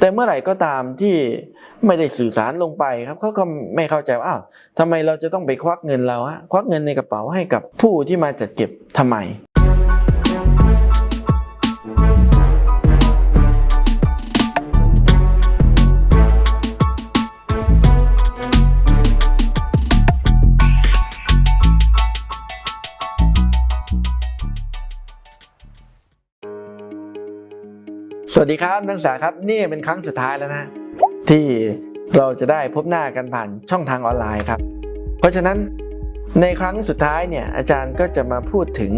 แต่เมื่อไหร่ก็ตามที่ไม่ได้สื่อสารลงไปครับเขาก็ไม่เข้าใจว่าอ้าวทำไมเราจะต้องไปควักเงินเราฮะควักเงินในกระเป๋าให้กับผู้ที่มาจัดเก็บทำไม วัสดีครับนักศึกษาครับนี่เป็นครั้งสุดท้ายแล้วนะ ที่เราจะได้พบหน้ากันผ่านช่องทางออนไลน์ครับ เพราะฉะนั้นในครั้งสุดท้ายเนี่ยอาจารย์ก็จะมาพูดถึง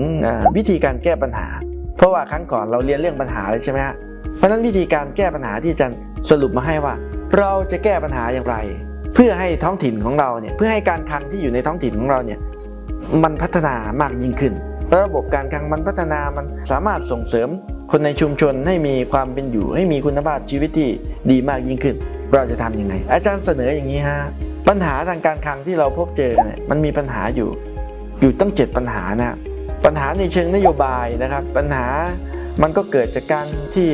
วิธีการแก้ปัญหา เพราะว่าครั้งก่อนเราเรียนเรื่องปัญหาเลยใช่ไหมฮะเพราะฉะนั้นวิธีการแก้ปัญหาที่อาจารย์สรุปมาให้ว่า เราจะแก้ปัญหาอย่างไร เพื่อให้ท้องถิ่นของเราเนี่ยเพื่อให้การคลังที่อยู่ในท้องถิ่นของเราเนี่ยมันพัฒนามากยิ่งขึ้น ระบบการคลังมันพัฒนามันสามารถส่งเสริม คนในชุมชนให้มีความเป็นอยู่ ให้มีคุณภาพชีวิตที่ดีมากยิ่งขึ้น เราจะทำยังไง อาจารย์เสนออย่างนี้ฮะปัญหาทางการคลังที่เราพบเจอเนี่ยมันมีปัญหาอยู่ อยู่ตั้ง 7 ปัญหานะปัญหาในเชิงนโยบายนะครับ ปัญหามันก็เกิดจากการที่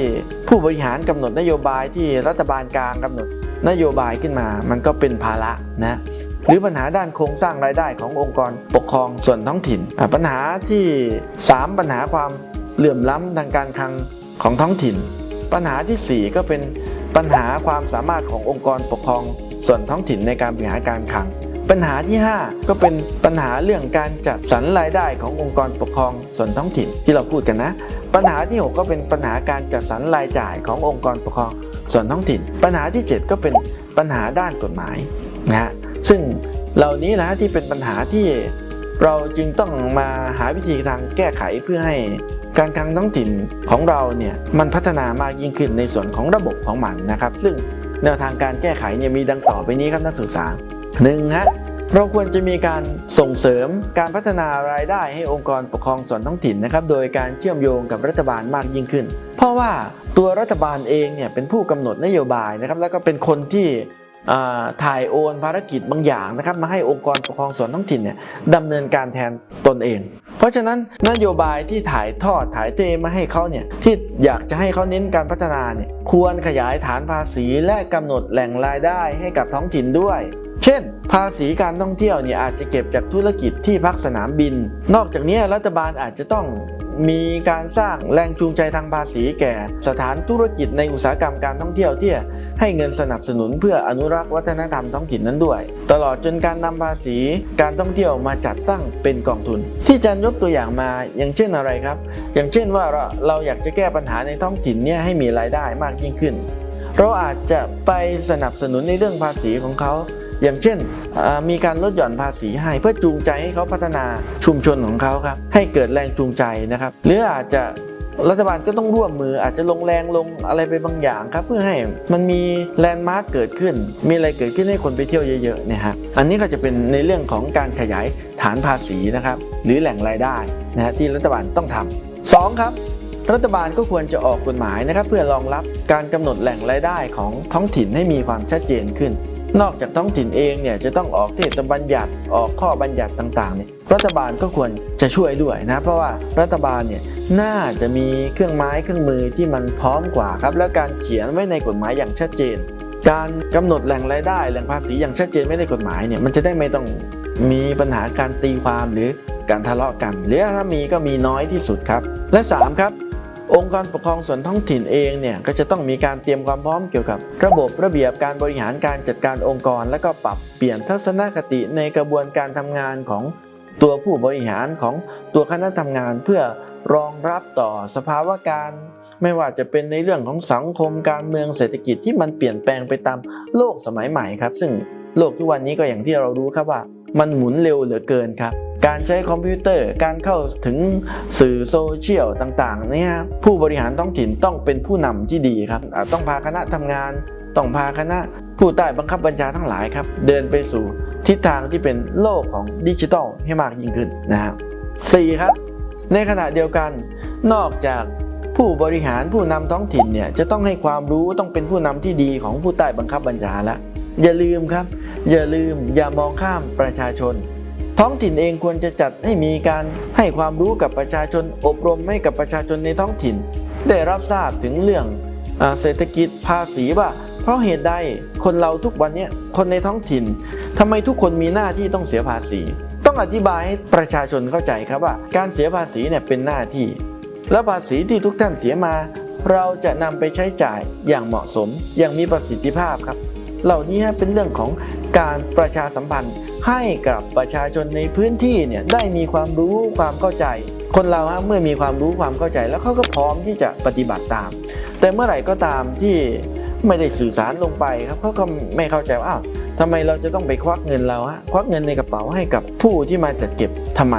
ผู้บริหารกำหนดนโยบายที่รัฐบาลกลางกำหนดนโยบายขึ้นมา มันก็เป็นภาระนะหรือปัญหาด้านโครงสร้างรายได้ขององค์กรปกครองส่วนท้องถิ่น ปัญหาที่ 3 ปัญหาความ เหลื่อมล้ำทางการคลังของท้องถิ่น ปัญหาทีสี่ 4 ก็เป็นปัญหาความสามารถขององค์กรปกครองส่วนท้องถิ่นในการบริหารการคลัง ปัญหาที่ 5 ก็เป็นปัญหาเรื่องการจัดสรรรายได้ขององค์กรปกครองส่วนท้องถิ่นที่เราพูดกันนะ ปัญหาที่ 6 ก็เป็นปัญหาการจัดสรรรายจ่ายขององค์กรปกครองส่วนท้องถิ่น ปัญหาที่ 7 ก็เป็นปัญหาด้านกฎหมายนะฮะซึ่งเหล่านี้แหละที่เป็นปัญหาที่ เราจึงต้องมาหาวิธีทางแก้ไขเพื่อให้การคลังท้องถิ่นของเราเนี่ยมันพัฒนามากยิ่งขึ้นในส่วนของระบบของมันนะครับ ซึ่งแนวทางการแก้ไขเนี่ยมีดังต่อไปนี้ครับนักศึกษาหนึ่งฮะเราควรจะมีการส่งเสริมการพัฒนารายได้ให้องค์กรปกครองส่วนท้องถิ่นนะครับ โดยการเชื่อมโยงกับรัฐบาลมากยิ่งขึ้น เพราะว่าตัวรัฐบาลเองเนี่ยเป็นผู้กำหนดนโยบายนะครับ แล้วก็เป็นคนที่ ถ่ายโอนภารกิจบางอย่างนะครับมาให้องค์กรปกครองส่วนท้องถิ่นเนี่ยดำเนินการแทนตนเอง เพราะฉะนั้นนโยบายที่ถ่ายทอดถ่ายเทมาให้เขาเนี่ยที่อยากจะให้เขาเน้นการพัฒนาเนี่ยควรขยายฐานภาษีและกำหนดแหล่งรายได้ให้กับท้องถิ่นด้วย เช่น ภาษีการท่องเที่ยวเนี่ยอาจจะเก็บจากธุรกิจที่พักสนามบิน นอกจากนี้รัฐบาลอาจจะต้องมีการสร้างแรงจูงใจทางภาษีแก่สถานธุรกิจในอุตสาหกรรมการท่องเที่ยวที่ ให้เงินสนับสนุนเพื่ออนุรักษ์วัฒนธรรมท้องถิ่นนั้นด้วย ตลอดจนการนำภาษี การท่องเที่ยวมาจัดตั้งเป็นกองทุน ที่จารย์ยกตัวอย่างมาอย่างเช่นอะไรครับ อย่างเช่นว่าเราเราอยากจะแก้ปัญหาในท้องถิ่นเนี่ยให้มีรายได้มากยิ่งขึ้น เราอาจจะไปสนับสนุนในเรื่องภาษีของเขาอย่างเช่น มีการลดหย่อนภาษีให้เพื่อจูงใจให้เขาพัฒนาชุมชนของเขาครับ ให้เกิดแรงจูงใจนะครับ หรืออาจจะ รัฐบาลก็ต้องร่วมมืออาจจะลงแรงลงอะไรไปบางอย่างครับ เพื่อให้มันมีแลนด์มาร์กเกิดขึ้น มีอะไรเกิดขึ้นให้คนไปเที่ยวเยอะๆเนี่ยฮะอันนี้ก็จะเป็นในเรื่องของการขยายฐานภาษีนะครับ หรือแหล่งรายได้นะฮะที่รัฐบาลต้องทำสองครับรัฐบาลก็ควรจะออกกฎหมายนะครับ เพื่อรองรับการกำหนดแหล่งรายได้ของท้องถิ่นให้มีความชัดเจนขึ้น นอกจากท้องถิ่นเองเนี่ยจะต้องออกเทศบัญญัติออกข้อบัญญัติต่างๆเนี่ยรัฐบาลก็ควรจะช่วยด้วยนะ เพราะว่ารัฐบาลเนี่ยน่าจะมีเครื่องไม้เครื่องมือที่มันพร้อมกว่าครับ แล้วการเขียนไว้ในกฎหมายอย่างชัดเจน การกำหนดแหล่งรายได้แหล่งภาษีอย่างชัดเจนไม่ในกฎหมายเนี่ยมันจะได้ไม่ต้องมีปัญหาการตีความหรือการทะเลาะกันหรือถ้ามีก็มีน้อยที่สุดครับ และสามครับ องค์กรปกครองส่วนท้องถิ่นเองเนี่ยก็จะต้องมีการเตรียมความพร้อมเกี่ยวกับ ระบบระเบียบการบริหารการจัดการองค์กร และก็ปรับเปลี่ยนทัศนคติในกระบวนการทำงานของตัวผู้บริหารของตัวคณะทำงานเพื่อรองรับต่อสภาวะการไม่ว่าจะเป็นในเรื่องของสังคมการเมืองเศรษฐกิจที่มันเปลี่ยนแปลงไปตามโลกสมัยใหม่ครับ ซึ่งโลกทุกวันนี้ก็อย่างที่เรารู้ครับว่า มันหมุนเร็วเหลือเกินครับ การใช้คอมพิวเตอร์การเข้าถึงสื่อโซเชียลต่างๆเนี่ยผู้บริหารท้องถิ่นต้องเป็นผู้นำที่ดีครับ ต้องพาคณะทำงาน ต้องพาคณะผู้ใต้บังคับบัญชาทั้งหลายครับ เดินไปสู่ทิศทางที่เป็นโลกของดิจิทัลให้มากยิ่งขึ้นนะครับสี่ครับ ในขณะเดียวกัน นอกจากผู้บริหารผู้นำท้องถิ่นเนี่ยจะต้องให้ความรู้ต้องเป็นผู้นำที่ดีของผู้ใต้บังคับบัญชาแล้ว อย่าลืมครับ อย่าลืมอย่ามองข้ามประชาชน ท้องถิ่นเองควรจะจัดให้มีการให้ความรู้กับประชาชน อบรมให้กับประชาชนในท้องถิ่น ได้รับทราบถึงเรื่องเศรษฐกิจภาษีว่าเพราะเหตุใดคนเราทุกวันนี้คนในท้องถิ่นทำไมทุกคนมีหน้าที่ต้องเสียภาษี ต้องอธิบายให้ประชาชนเข้าใจครับว่า การเสียภาษีเนี่ยเป็นหน้าที่ และภาษีที่ทุกท่านเสียมา เราจะนำไปใช้จ่ายอย่างเหมาะสม อย่างมีประสิทธิภาพครับ เหล่านี้เป็นเรื่องของการประชาสัมพันธ์ให้กับประชาชนในพื้นที่เนี่ยได้มีความรู้ความเข้าใจ คนเราฮะเมื่อมีความรู้ความเข้าใจ แล้วเขาก็พร้อมที่จะปฏิบัติตาม แต่เมื่อไหร่ก็ตามที่ไม่ได้สื่อสารลงไปครับเขาก็ไม่เข้าใจว่าอ้าวทำไมเราจะต้องไปควักเงินเราฮะควักเงินในกระเป๋าให้กับผู้ที่มาจัดเก็บทำไม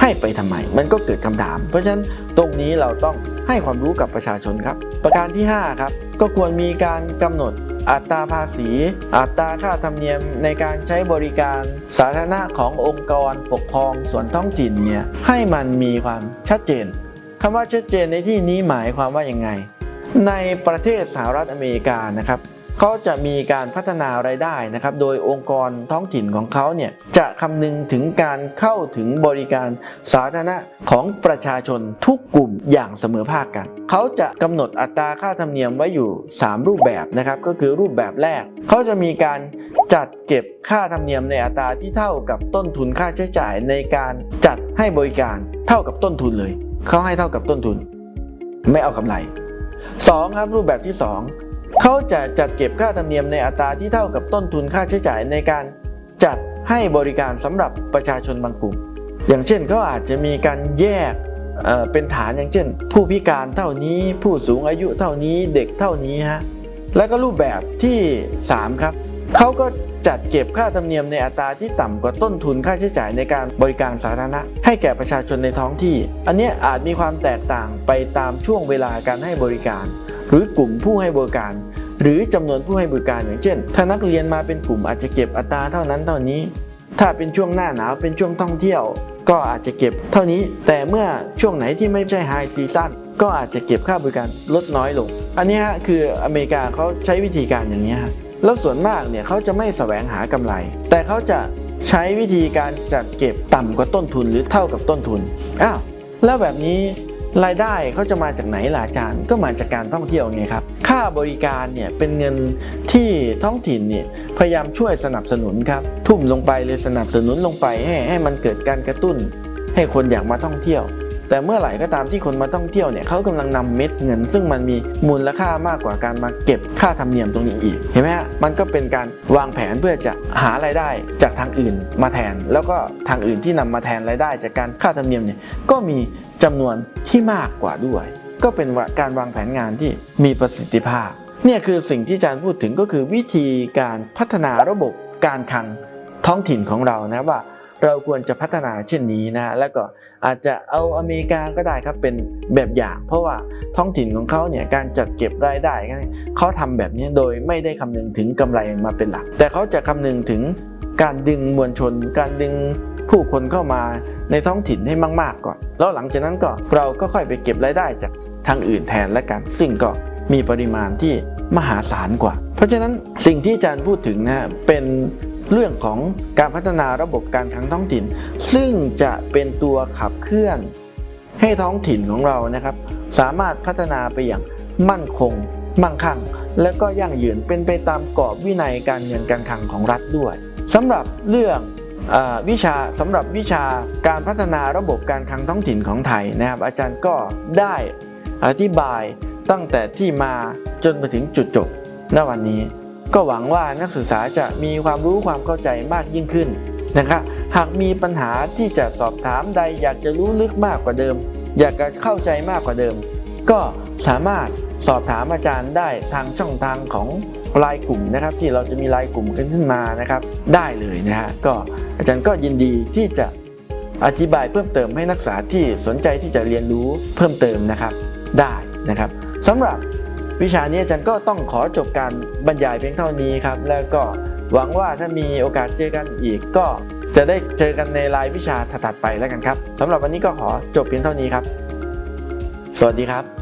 ให้ไปทำไม มันก็เกิดคำถาม เพราะฉะนั้นตรงนี้เราต้องให้ความรู้กับประชาชนครับ ประการที่ 5 ครับ ก็ควรมีการกำหนด อัตราภาษี อัตราค่าธรรมเนียมในการใช้บริการสาธารณะขององค์กรปกครองส่วนท้องถิ่นเนี่ยให้มันมีความชัดเจนคำว่าชัดเจนในที่นี้หมายความว่าอย่างไง ในประเทศสหรัฐอเมริกานะครับ เขาจะมีการพัฒนารายได้นะครับ โดยองค์กรท้องถิ่นของเขาเนี่ยจะคำนึงถึงการเข้าถึงบริการสาธารณะของประชาชนทุกกลุ่มอย่างเสมอภาคกัน เขาจะกำหนดอัตราค่าธรรมเนียมไว้อยู่ 3 รูปแบบนะครับ ก็คือรูปแบบแรก เขาจะมีการจัดเก็บค่าธรรมเนียมในอัตราที่เท่ากับต้นทุนค่าใช้จ่ายในการจัดให้บริการเท่ากับต้นทุนเลย เขาให้เท่ากับต้นทุน ไม่เอากำไร 2 ครับรูปแบบที่ 2 เขาจะจัดเก็บค่าธรรมเนียมในอัตราที่เท่ากับต้นทุนค่าใช้จ่ายในการจัดให้บริการสำหรับประชาชนบางกลุ่ม อย่างเช่นเขาอาจจะมีการแยกเเป็นฐานอย่างเช่น ผู้พิการเท่านี้ผู้สูงอายุเท่านี้เด็กเท่านี้ฮะแล้วก็รูปแบบที่ 3 ครับเขาก็จัดเก็บค่าธรรมเนียมในอัตราที่ต่ำกว่าต้นทุนค่าใช้จ่ายในการบริการสาธารณะ ให้แก่ประชาชนในท้องที่ อันนี้อาจมีความแตกต่างไปตามช่วงเวลาการให้บริการ หรือกลุ่มผู้ให้บริการ หรือจำนวนผู้ให้บริการอย่างเช่น ถ้านักเรียนมาเป็นกลุ่มอาจจะเก็บอัตราเท่านั้นเท่านี้ ถ้าเป็นช่วงหน้าหนาวเป็นช่วงท่องเที่ยว ก็อาจจะเก็บเท่านี้ แต่เมื่อช่วงไหนที่ไม่ใช่ไฮซีซั่นก็อาจจะเก็บค่าบริการลดน้อยลง อันนี้ฮะคืออเมริกาเขาใช้วิธีการอย่างนี้ฮะแล้วส่วนมากเนี่ยเขาจะไม่แสวงหากำไร แต่เขาจะใช้วิธีการจัดเก็บต่ำกว่าต้นทุนหรือเท่ากับต้นทุน อ้าว แล้วแบบนี้ รายได้เขาจะมาจากไหนล่ะอาจารย์ก็มาจากการท่องเที่ยวไงครับ ค่าบริการเนี่ยเป็นเงินที่ท้องถิ่นเนี่ยพยายามช่วยสนับสนุนครับ ทุ่มลงไปเลยสนับสนุนลงไปให้ให้มันเกิดการกระตุ้น ให้คนอยากมาท่องเที่ยว แต่เมื่อไหร่ก็ตามที่คนมาท่องเที่ยวเนี่ยเขากำลังนำเม็ดเงิน ซึ่งมันมีมูลค่ามากกว่าการมาเก็บค่าธรรมเนียมตรงนี้อีกเห็นไหมฮะมันก็เป็นการวางแผนเพื่อจะหารายได้จากทางอื่นมาแทน แล้วก็ทางอื่นที่นำมาแทนรายได้จากการค่าธรรมเนียมเนี่ยก็มีจำนวน ที่มากกว่าด้วย ก็เป็นการวางแผนงานที่มีประสิทธิภาพ เนี่ยคือสิ่งที่อาจารย์พูดถึงก็คือวิธีการพัฒนาระบบการคลังท้องถิ่นของเรานะว่าเราควรจะพัฒนาเช่นนี้นะแล้วก็อาจจะเอาอเมริกาก็ได้ครับเป็นแบบอย่าง เพราะว่าท้องถิ่นของเขาเนี่ยการจัดเก็บรายได้เขาทำแบบนี้โดยไม่ได้คำนึงถึงกำไรมาเป็นหลัก แต่เขาจะคำนึงถึง การดึงมวลชน การดึงผู้คนเข้ามาในท้องถิ่นให้มาก ๆ ก่อน แล้วหลังจากนั้นก็เราก็ค่อยไปเก็บรายได้จากทางอื่นแทนและกัน ซึ่งก็มีปริมาณที่มหาศาลกว่า เพราะฉะนั้นสิ่งที่อาจารย์พูดถึงนะเป็นเรื่องของการพัฒนาระบบการคลังท้องถิ่น ซึ่งจะเป็นตัวขับเคลื่อน ให้ท้องถิ่นของเรานะครับ สามารถพัฒนาไปอย่างมั่นคง มั่งคั่ง และก็ยั่งยืนเป็นไปตามกรอบวินัยการเงินการคลังของรัฐด้วย สำหรับเรื่องอวิชาสำหรับวิชาการพัฒนาระบบการคลังท้องถิ่นของไทยนะครับ อาจารย์ก็ได้อธิบายตั้งแต่ที่มาจนมาถึงจุดจบณวันนี้ ก็หวังว่านักศึกษาจะมีความรู้ความเข้าใจมากยิ่งขึ้นนะครับหากมีปัญหาที่จะสอบถามใดอยากจะรู้ลึกมากกว่าเดิม อยากจะเข้าใจมากกว่าเดิม ก็สามารถสอบถามอาจารย์ได้ทางช่องทางของ ไลน์กลุ่มนะครับ ที่เราจะมีไลน์กลุ่มกันขึ้นมานะครับ ได้เลยนะฮะก็อาจารย์ก็ยินดีที่จะอธิบายเพิ่มเติมให้นักศึกษาที่สนใจที่จะเรียนรู้เพิ่มเติมนะครับ ได้นะครับสำหรับวิชานี้อาจารย์ก็ต้องขอจบการบรรยายเพียงเท่านี้ครับ แล้วก็หวังว่าถ้ามีโอกาสเจอกันอีกก็จะได้เจอกันในรายวิชาถัดไปแล้วกันครับสำหรับวันนี้ก็ขอจบเพียงเท่านี้ครับ สวัสดีครับ